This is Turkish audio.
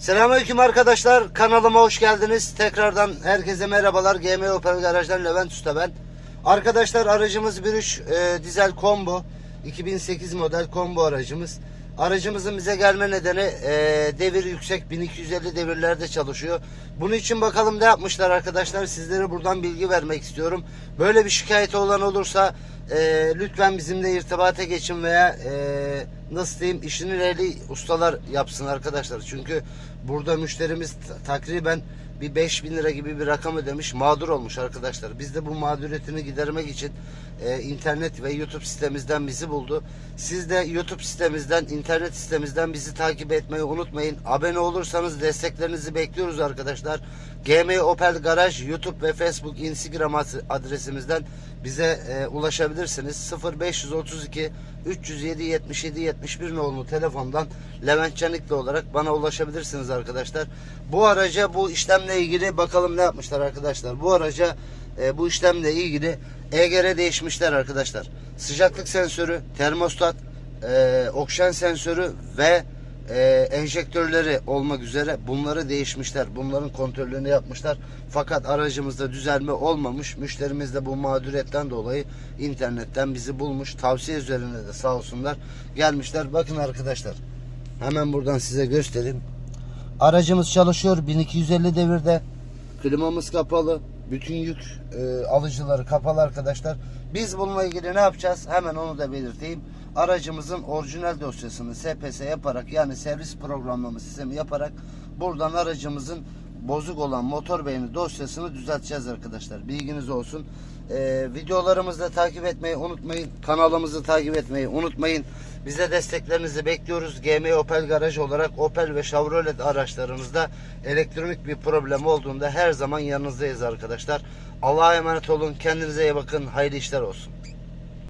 Selamünaleyküm arkadaşlar. Kanalıma hoş geldiniz. Tekrardan herkese merhabalar. GM Opel Garaj'dan Levent Usta ben. Arkadaşlar aracımız 1.3 e, dizel combo. 2008 model combo aracımız. Aracımızın bize gelme nedeni e, devir yüksek 1250 devirlerde çalışıyor. Bunun için bakalım ne yapmışlar arkadaşlar. Sizlere buradan bilgi vermek istiyorum. Böyle bir şikayeti olan olursa e, lütfen bizimle irtibata geçin veya e, nasıl diyeyim işini ehli ustalar yapsın arkadaşlar. Çünkü burada müşterimiz ta- takriben bir 5000 lira gibi bir rakam ödemiş mağdur olmuş arkadaşlar. Biz de bu mağduriyetini gidermek için e, internet ve YouTube sitemizden bizi buldu. Siz de YouTube sitemizden, internet sitemizden bizi takip etmeyi unutmayın. Abone olursanız desteklerinizi bekliyoruz arkadaşlar. GM Opel Garaj YouTube ve Facebook, Instagram ad- adresimizden bize e, ulaşabilirsiniz. 0532 307 77 71 nolu telefondan Levent Canikli olarak bana ulaşabilirsiniz arkadaşlar. Bu araca bu işlemle ilgili bakalım ne yapmışlar arkadaşlar. Bu araca e, bu işlemle ilgili EGR değişmişler arkadaşlar. Sıcaklık sensörü, termostat, e, oksijen sensörü ve e, enjektörleri olmak üzere bunları değişmişler. Bunların kontrolünü yapmışlar. Fakat aracımızda düzelme olmamış. Müşterimiz de bu mağduriyetten dolayı internetten bizi bulmuş. Tavsiye üzerine de sağ olsunlar gelmişler. Bakın arkadaşlar. Hemen buradan size göstereyim. Aracımız çalışıyor 1250 devirde. Klimamız kapalı. Bütün yük e, alıcıları kapalı arkadaşlar. Biz bununla ilgili ne yapacağız? Hemen onu da belirteyim. Aracımızın orijinal dosyasını SPS yaparak yani servis programlama sistemi yaparak buradan aracımızın bozuk olan motor beyni dosyasını düzelteceğiz arkadaşlar. Bilginiz olsun. E, videolarımızı da takip etmeyi unutmayın. Kanalımızı takip etmeyi unutmayın. Bize desteklerinizi bekliyoruz. GM Opel Garaj olarak Opel ve Chevrolet araçlarınızda elektronik bir problem olduğunda her zaman yanınızdayız arkadaşlar. Allah'a emanet olun. Kendinize iyi bakın. Hayırlı işler olsun.